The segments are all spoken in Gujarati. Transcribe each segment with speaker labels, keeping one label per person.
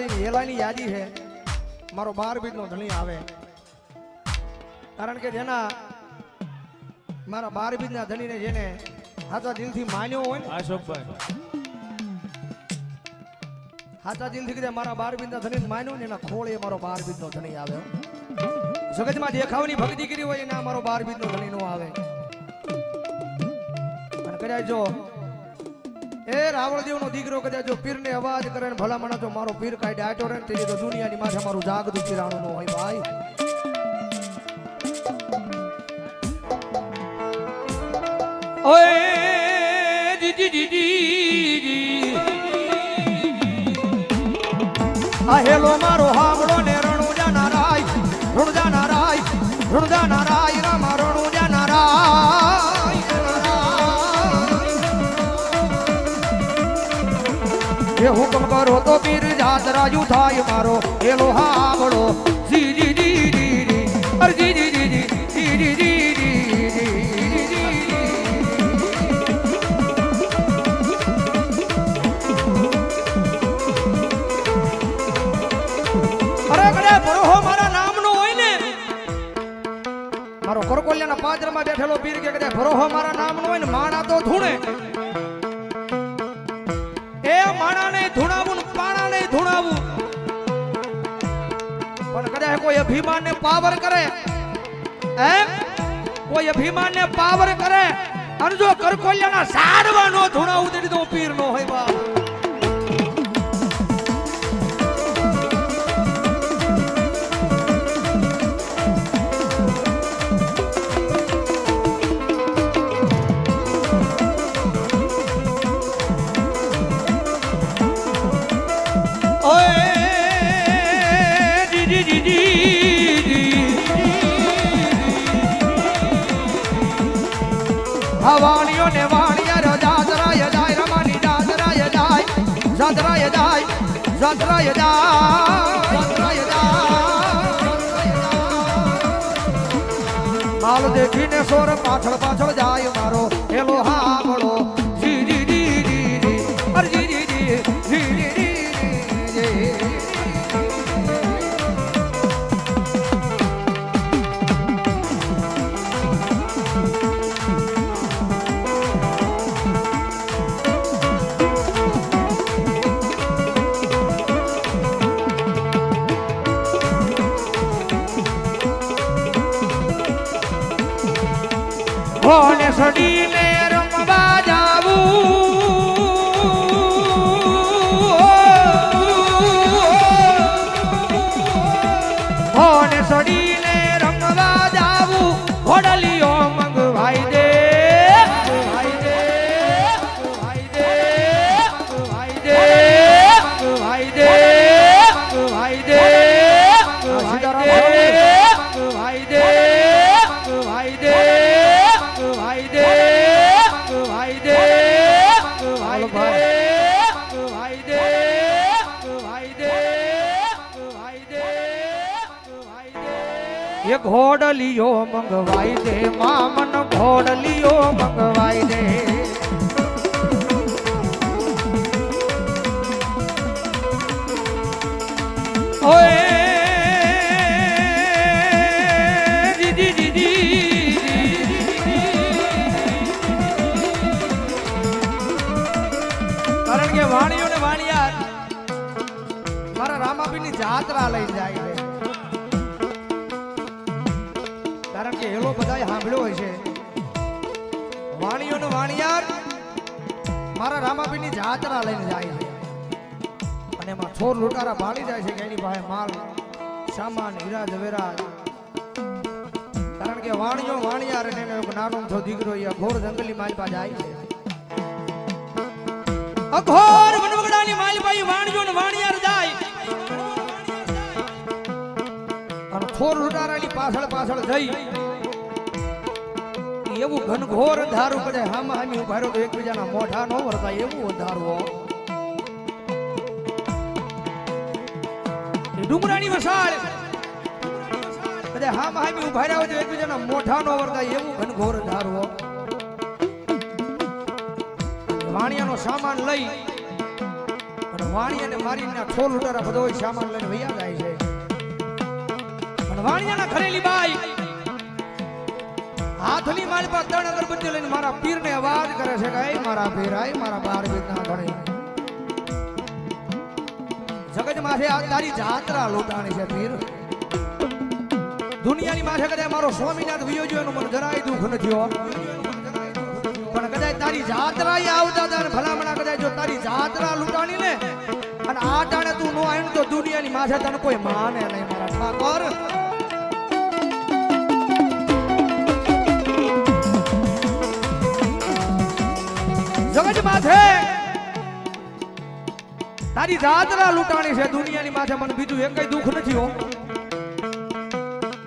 Speaker 1: હેલાની યાદી છે. મારો બાર બીજનો ધણી આવે. કારણ કે જેના મારા બાર બીજના ધણીને જેને હાચા દિલથી માન્યો હોય ને
Speaker 2: અશોકભાઈ.
Speaker 1: હાચા દિલથી કદાચ મારા બાર બીજના ધણીને માન્યો ને એના ખોળે મારો બાર બીજનો ધણી આવે. જગતમાં દેખાવની ભક્તિ કરી હોય એના મારો બાર બીજનો ધણી નો આવે. કદાચ જો એ રાવળદેવ નો દીકરો કદાચ જો પીર ને અવાજ કરે ને ભલા માણસ જો મારો પીર કાઢે આટો રે ને તો દુનિયાની માથે મારું જાગતું પીરાણું નો હોય ભાઈ. ઓય જી જી જી જી આ હેલો મારો હામળો તો પીર જાત રાજુ થાય મારો એ લોહા જી જી જી જી જી જી જી જી જી જી જી જી જી જી મારો કરકોલિયાના પાદરમાં બેઠેલો પીર કે કદાચ ભરોહો મારા નામનો હોય ને માણા તો ધૂણે અભિમાન ને પાવર કરે. એમ? કોઈ અભિમાન ને પાવર કરે. અને જો કરકોલિયાના સાડવા નો ધૂણા ઉતરી દો પીર નો હોય બા હા વાણિયો ને વાણિયા રો જાજરાય જાય, રમાની જાજરાય જાય જાદરાય જાય જાદરાય જાય. માલ દેખીને સોર પાછળ પાછળ જાય મારો હેલો હામળો ચાલો ભાઈ દે એ ઘોડ લિયો મંગવાઈ દે મામન ઘોડ લિયો મંગવાઈ દે. ઓય વાણીઓ ને વાણિયાર મારા રામાપીની જાત્રા લઈ જાય છે. કારણ કે એલો બધા સાંભળ્યો હોય છે. વાણીઓ ને વાણિયાર મારા રામાપીની જાત્રા લઈને જાય છે. અને એમાં છોર લૂંટારા ભાળી જાય છે કે એની પાસે માલ, સામાન હીરા ઝવેરા કારણ કે વાણિયો વાણિયાર અને નાનો છો દીકરો એ ઘોર જંગલી માલપા જાય છે. અઘોર વનવગડાની માલભાઈ વાણજો ને વાણિયાર જાય. અને છોર લૂંટારાની પાછળ પાછળ જઈ. એવું ઘનઘોર અંધારું પડે હામાં હામી ઊભા રહ્યો તો એકબીજાના મોઢા નો વરતા એવું અંધારો ડુંગરાની વસાળ. બધા હામાં હામી ઊભા રહ્યા હોય એકબીજાના મોઢા નો વરતા એવું ઘનઘોર અંધારું હો. વાણિયાનો સામાન લઈ અને વાણિયાને મારીને છોલ ઉડારા બધો સામાન લઈને વૈયા જાય છે. પણ વાણિયાના ખરેલી બાઈ હાથની મારી પાસે ત્રણ અગરબત્તી લઈને મારા પીરને અવાજ કરે છે કે, "એ મારા પીર આય મારા બાર બીતના ધણી જગત માથે આ તારી જાત્રા લોટાણી છે પીર. દુનિયાની માથે કદાચ મારો સ્વામિનાથ વિયોજ્યો એનું મને જરાય દુઃખ નથી હો પણ કદાચ તારી જાત્રા આવતા હતા ભલામણા કદાચ જો તારી જાત્રા લૂંટાણી ને અને આ ટાણે તું નો આવ્યું તો દુનિયાની માથે તને કોઈ માને નહીં મારા ઠાકોર જગત માથે. તારી જાત્રા લૂંટાણી છે, દુનિયાની માથે મને બીજું એકય દુઃખ નથી હો.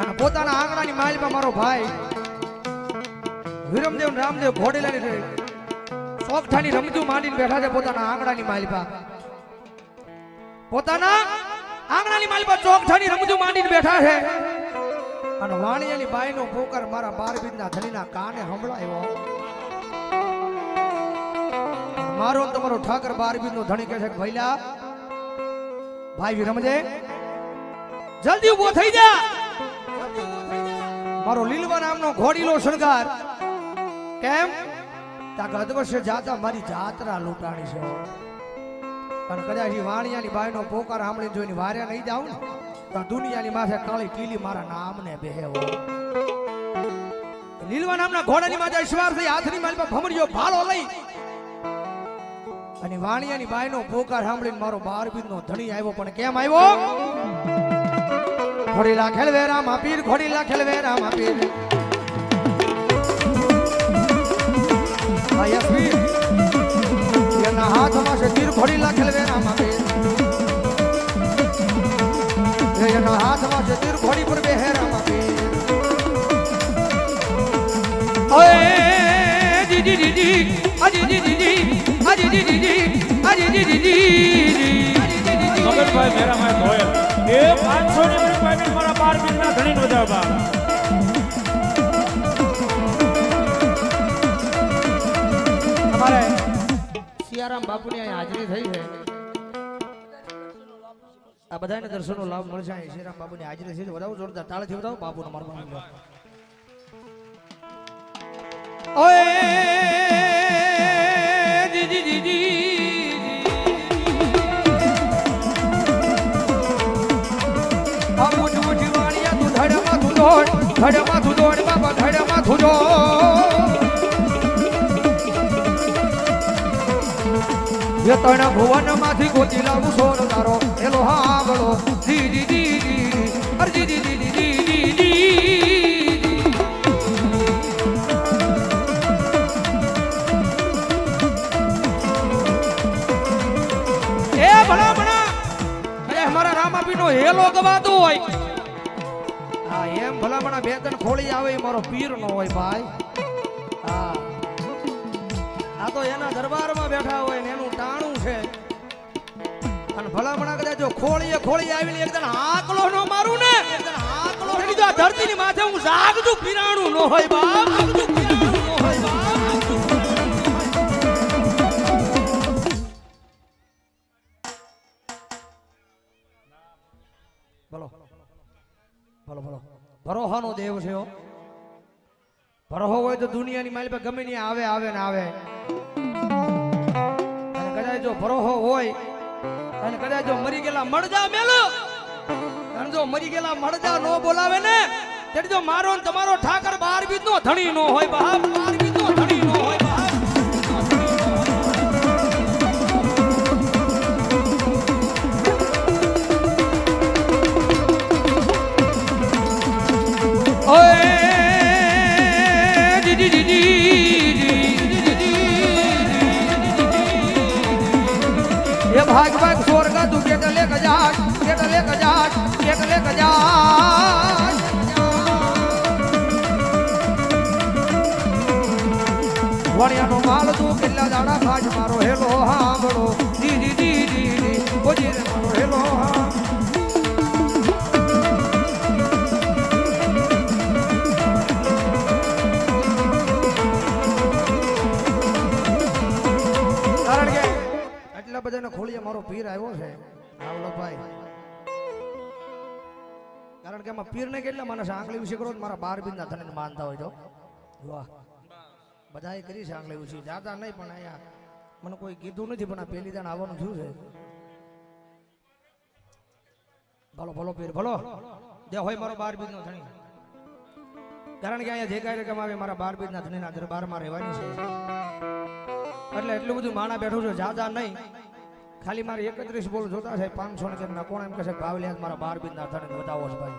Speaker 1: અને પોતાના આંગણાની માલમાં મારો ભાઈ વિરમદેવ રામદેવ ઘોડેલાની ચોકઠાની રમજુ માંડીને બેઠા છે પોતાના આંગણાની માલપા. પોતાના આંગણાની માલપા ચોકઠાની રમજુ માંડીને બેઠા છે. અને વાણિયાની બાઈનો પોકાર મારા બારબીજના ધણીના કાને હંભળાયો મારો તમારો ઠાકર બારબીજનો ધણી કહે છે કે ભઈલા ભાઈ વિરમજે જલ્દી ઊભો થઈ જા. મારો લીલવા નામનો ઘોડીલો શણગાર. કેમ? તા ગત વર્ષે જાતા મારી જાત્રા લૂંટાણી છે. અને કદાચ ઈ વાણિયાની બાઈનો પોકાર સાંભળીને જોઈને વાર્યા નહીં જાઉં તો દુનિયાની માથે કાળી કીલી મારા નામને બેહેવો લીલવા નામના ઘોડાની માથે ઈશ્વર થઈ હાથની માલ પર ભમરીયો ભાલો લઈ. અને વાણિયાની બાઈનો પોકાર સાંભળીને મારો બાર નો ધણી આવ્યો, પણ કેમ આવ્યો? ઘોડીલા ખેલવે રામા પીર ઘોડીલા ખેલવે રામા પીર. એના હાથમાં છે તીર ઘોડીલા ખેલવે રામા પીર એના હાથમાં છે તીર ઘોડી પર બેહે રામા પીર
Speaker 2: ઓએ જી જી જી જી. અજી જી અજી જી અજી જી
Speaker 3: મગનભાઈ મેરાભાઈ ગોયલ એ પાંચસો ની મારા બાર મિનિટના ધણી વધાવવા
Speaker 1: સિયારામ બાપુની અહીં હાજરી થઈ છે. આ બધાને દર્શનનો લાભ મળશે અહીં સિયારામ બાપુની હાજરી છે. વધાવો જોરદાર, તાળથી વધાવો બાપુનો મારો બાપુ
Speaker 2: ઓએ જી જી જી જી
Speaker 1: આ મોટી મોટી વાણિયા તું ધડમાં ધુદોડ બાબા ધડમાં તું એ તણ ભુવનમાંથી ગોતી લાવું સોર તારો. એલો હાંભળો જી જી જી જી અરે જી જી જી જી જી જી જી.
Speaker 2: એ ભલા ભલા. અરે, અમારા રામાપીનો હેલો ગવાતો હોય.
Speaker 1: હા, એમ ભલામણા બે ત્રણ ખોળી આવે, એ મારો પીર નો હોય, ભાઈ. તો એના દરબારમાં બેઠા હોય ને એનું ટાણું છે. અને ભલામણા કદાચ ખોળીએ ખોળી આવીને એકદમ આકલો નો મારું ને એકદમ આકલો
Speaker 2: ધરતી ધરતીની માથે હું જાગતું પીરાણું નો હોય બાપ. નો
Speaker 1: ભરોહાનો દેવ છે ભરોહો હોય તો દુનિયાની મારી પર ગમે ત્યાં આવે આવે ને આવે. અને કદાચ જો ભરોહો હોય, અને કદાચ જો મરી ગયેલા મળજા મેલો, અને જો મરી ગયેલા મળજા નો બોલાવે ને
Speaker 2: તેથી જો મારો ને તમારો ઠાકર બાર બીજ નો ધણી નો હોય, બાપ બાર
Speaker 1: તું કેટલે ગજાત કેટલે ગજાત કેટલે ગજાત વણિયાનો માલ તું કેટલા દાડા ખાજ મારો હેલો હાંભળો જી જી જી જી જી. મારો હેલો. મારો પીર આવ્યો છે. આવલો કારણ કે આમાં પીરને કેટલા માણસ આંગળી વિશે કરો મારા બાર બિંદા થઈને માનતા હોય તો. વાહ. બધાએ કરી છે આંગળી ઉછી. જાતા નહીં પણ અહીંયા. મને કોઈ કીધું નથી, પણ આ પહેલી દાણ આવવાનું થયું છે. ભલો ભલો પીર, ભલો. જે હોય મારો બાર બીજનો ધણી. કારણ કે અહીંયા જે કાંઈ રકમ આવે મારા બાર બીજના ધણીના દરબારમાં રહેવાની છે. એટલે એટલું બધું માણા બેઠું છે. જાદા નહીં. ખાલી મારે એકત્રીસ બોલ જોતા છે, પાંચસો ને કેમ કોણ એમ કહે છે ભાવ લે મારા બાર બીજના ધણી બતાવો છે ભાઈ.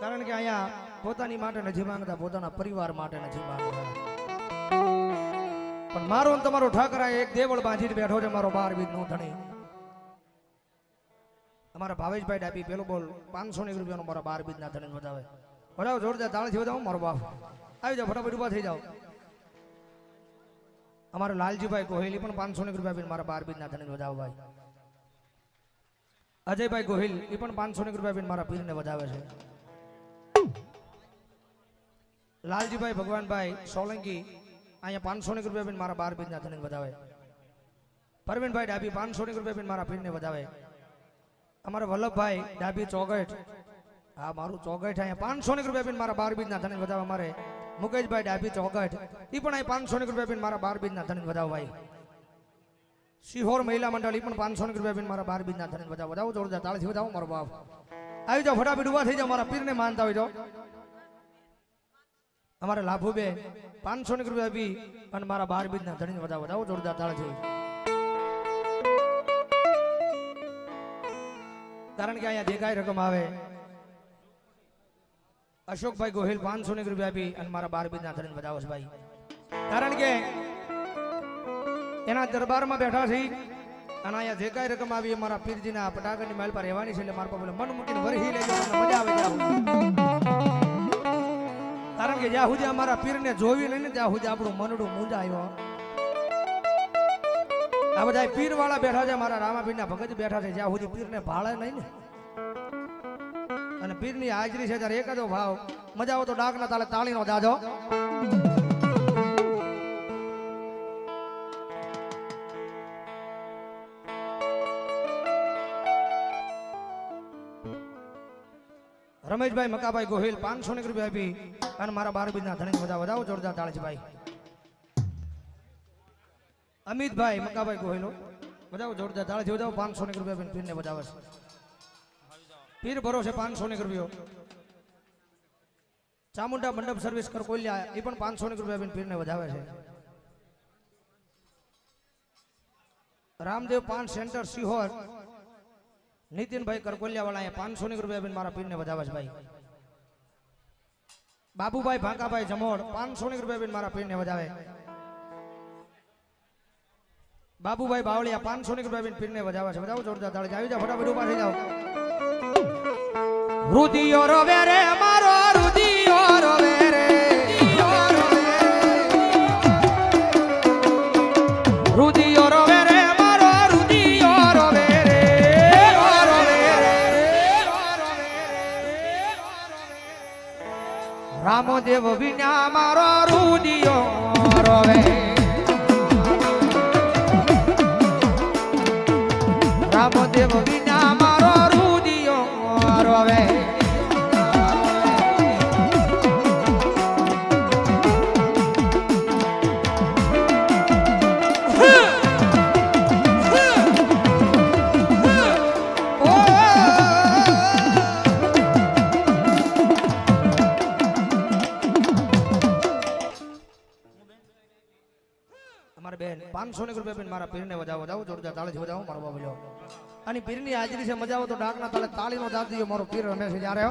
Speaker 1: કારણ કે અહીંયા પોતાની માટે નથી માંગતા પોતાના પરિવાર માટે નથી માંગતા પણ મારો ને તમારો ઠાકરા એક દેવળ બાંધીને બેઠો છે, મારો બાર બીજ નો ધણી. અમારા ભાવેશભાઈ ડાબી પેલો બોલ, પાંચસો ની રૂપિયાનો મારા બાર બીજ ના ધણી બતાવે બરાબર જોરદાર, તાળથી બતાવો મારો બાપ. આવી જાઓ, ફટાફટ ઊભા થઈ જાઓ. અમારા લાલજીભાઈ ગોહિલ પણ પાંચસો ની રૂપિયા મારા બાર બીજ ના ધણી વધાવો અજયભાઈ ગોહિલ એ પણ પાંચસો ની રૂપિયા મારા પીરને વધાવે છે. લાલજીભાઈ ભગવાનભાઈ સોલંકી અહીંયા પાંચસો ની રૂપિયા મારા બાર બીજના ધણી વધાવે. પરવીનભાઈ ડાબી પાંચસો ની રૂપિયા મારા પીરને વધાવે. અમારા વલ્લભભાઈ ડાબી ચોગઠ. હા, મારું ચોગઠ અહીંયા પાંચસો ની રૂપિયા મારા બાર બીજના ધણી વધાવે અમારે. મુકેશભાઈ ડાબી ચોકટ એ પણ અહીં પાંચસો ની રૂપિયા બીન મારા બાર બીજના ધણી વધાવો ભાઈ સિહોર મહિલા મંડળ એ પણ પાંચસો ની રૂપિયા બીન મારા બાર બીજના ધન વધાવો. વધાવો, જોરદાર, તાળથી વધાવો, મારો બાપ. આવી જાઓ, ફટાફટ ઊભા થઈ જાઓ, મારા પીરને માનતા હોય તો અમારે લાભુબે પાંચસો ની રૂપિયા આપી અને મારા બાર બીજના ધણી વધાવો. વધાવો, જોરદાર, તાળથી. કારણ કે અહીંયા જે રકમ આવે. અશોકભાઈ ગોહિલ પાંચસો ની રૂપિયા આપી અને મારા બાર બીજના ધણીને બધા ભાઈ. કારણ કે એના દરબારમાં બેઠા છે અને અહીંયા જે કાંઈ રકમ આવી મારા પીરજીના પટાકરની મહેલ પર રહેવાની છે એટલે મારા પાસે મન મૂકીને વરહી લેજો મજા આવે કારણ કે જ્યાં સુધી અમારા પીરને જોવી લઈને ત્યાં સુધી આપણું મનડું મૂંઝાયો આ બધા પીર વાળા બેઠા છે, મારા રામાપીરના ભગત બેઠા છે, જ્યાં સુધી પીરને ભાળે નહીં ને. અને પીરની હાજરી છે ત્યારે એક જ ભાવ. મજા આવો તો ડાકના તાલે તાળીનો દાદો રમેશભાઈ, મકાભાઈ, ગોહિલ, પાંચસો ની રૂપિયા આપી. અને મારા બાર બીજના ધણી બધા વધાવો, જોરદાર તાળજીભાઈ. ભાઈ અમિતભાઈ, મકાભાઈ, ગોહિલો. વધાવો, જોરદાર તાળજી વધાવો, પાંચસો ની રૂપિયા આપીને પીરને વધાવે. છે પીર ભરોસે પાંચસો ની રૂપિયો. ચામુંડા મંડપ સર્વિસ કર કોલ્યા એ પણ પાંચસો ની રૂપિયા આપીને પીરને વધાવે છે. રામદેવ પાન સેન્ટર સિહોર. નીતિનભાઈ કરકોલિયા વાળા અહીંયા પાંચસો ની રૂપિયા આપીને મારા પીરને વધાવે છે ભાઈ. બાબુભાઈ ભાંકાભાઈ જમોડ, પાંચસો ની રૂપિયા આપીને મારા પીરને વધાવે. બાબુભાઈ બાવળિયા પાંચસો ની રૂપિયા આપીને પીરને વધાવે છે. વધાવો જોરદાર તાળી. આવી જાઓ, ફટાફટ ઊભા થઈ જાઓ.
Speaker 2: રુદિયો રોવે રે, મારો રુદિયો રોવે રે. રુદિયો રોવે રે, મારો રુદિયો રોવે રે. રામદેવ વિના મારો રુદિયો રવે. રામદેવ વિના
Speaker 1: પાંચસો ની રૂપિયા મારા પીરને વજાવો વધાવો જોરદાર તાળી વધાવો મારો બાબુ અને પીરની હાજરી છે મજા આવો તો ડાકના તાલે તાળીનો દાદ મારો પીર રમેશ જ્યારે